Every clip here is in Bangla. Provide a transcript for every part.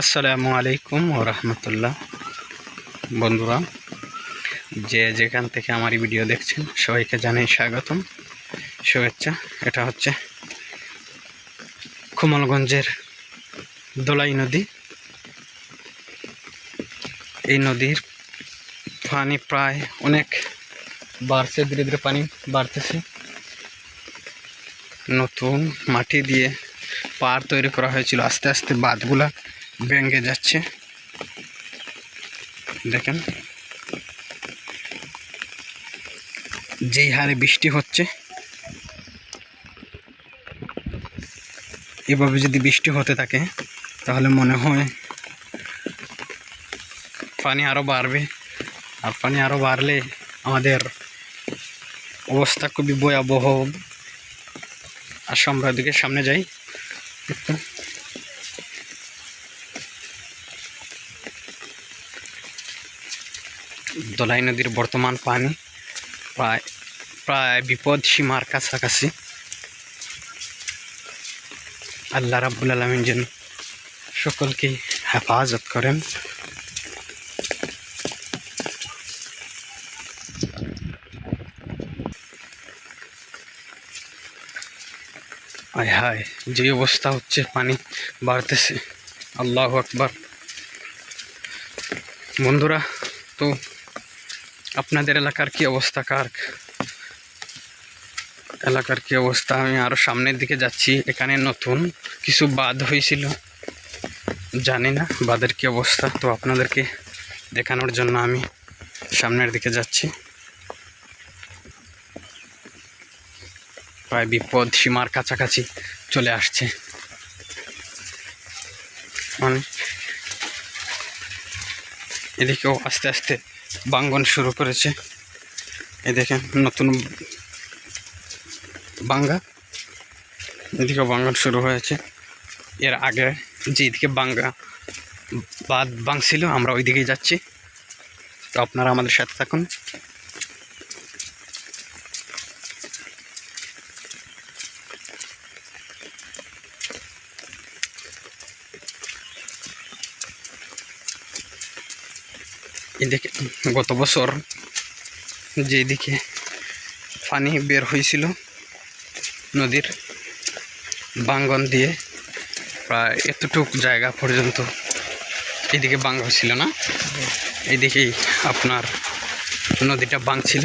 আসসালামু আলাইকুম ও রহমতুল্লাহ। বন্ধুরা, যে যেখান থেকে আমার ভিডিও দেখছেন, সবাইকে জানাই স্বাগতম, শুভেচ্ছা। এটা হচ্ছে কুমলগঞ্জের দোলাই নদী। এই নদীর পানি প্রায় অনেক বাড়ছে, ধীরে ধীরে পানি বাড়তেছে। নতুন মাটি দিয়ে পার তৈরি করা হয়েছিল। আস্তে আস্তে বাঁধগুলা ভেঙে যাচ্ছে। দেখেন। যেই হারে বৃষ্টি হচ্ছে, এভাবে যদি বৃষ্টি হতে থাকে, তাহলে মনে হয় পানি আরও বাড়বে। আর পানি আরও বাড়লে আমাদের অবস্থা খুবই ভয়াবহ। আসো আমরা সামনে যাই। একটু দোলাই নদীর বর্তমান পানি প্রায় প্রায় বিপদ সীমার কাছাকাছি। আল্লাহ রাব্বুল আলমিন যেন সকলকে হেফাজত করেন। হায় হায়, যে অবস্থা হচ্ছে, পানি বাড়তেছে। আল্লাহ আকবার। বন্ধুরা, তো আপনাদের এলাকার কি অবস্থা, কার? এলাকার কি অবস্থা? আমি আরও সামনের দিকে যাচ্ছি, এখানে নতুন কিছু বাদ হয়েছিল, জানি না বাঁধের কি অবস্থা, তো আপনাদেরকে দেখানোর জন্য আমি সামনের দিকে যাচ্ছি। প্রায় বিপদ সীমার কাছাকাছি চলে আসছে। মানে এদিকেও আস্তে আস্তে বাঙ্গন শুরু করেছে। এই দেখেন, নতুন বাঙ্গা। এদিকে বাঙ্গন শুরু হয়েছে। এর আগে যেদিকে বাঙ্গা বাদ বাংছিল আমরা ওইদিকেই যাচ্ছি। তো আপনারা আমাদের সাথে থাকুন। এদিকে গত বছর যেদিকে পানি বের হয়েছিল নদীর বাঙ্গন দিয়ে, প্রায় এতটুক জায়গা পর্যন্ত এদিকে বাং হয়েছিল না? এইদিকেই আপনার নদীটা বাংছিল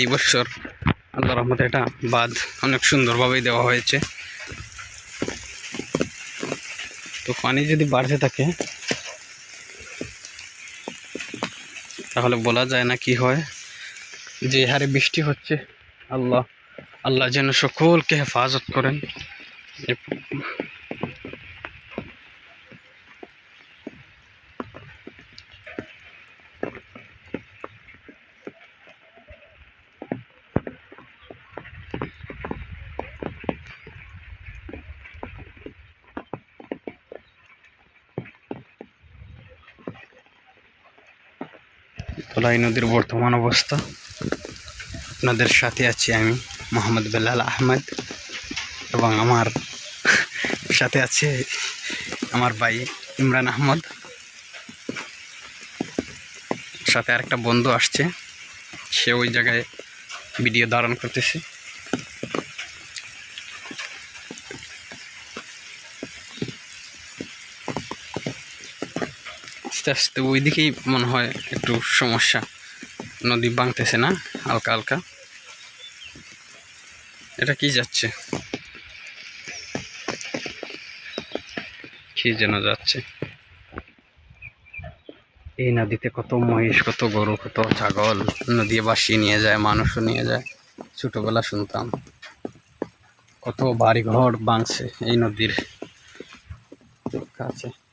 এই বছর আল্লাহ রহমতে এটা বাঁধ অনেক সুন্দরভাবেই দেওয়া হয়েছে। তো পানি যদি বাড়তে থাকে তাহলে বলা যায় না কি হয়? যে হারে বৃষ্টি হচ্ছে, আল্লাহ আল্লাহ যেন সকলকে হেফাজত করেন। তোলাই নদীর বর্তমান অবস্থা। আপনাদের সাথে আছি আমি মোহাম্মদ বেলাল আহমেদ এবং আমার সাথে আছে আমার ভাই ইমরান আহমদ। সাথে আরেকটা বন্ধু আসছে, সে ওই জায়গায় ভিডিও ধারণ করতেছে। আস্তে আস্তে ওই দিকেই মনে হয় একটু সমস্যা। নদী ভাঙতেছে না, হালকা হালকা। এটা কি যাচ্ছে? কি যেন যাচ্ছে? এই নদীতে কত মহিষ, কত গরু, কত ছাগল। নদী বাসিয়ে নিয়ে যায়, মানুষও নিয়ে যায়। ছোটবেলা শুনতাম। কত বাড়ি ঘর বাংছে এই নদীর কাছে।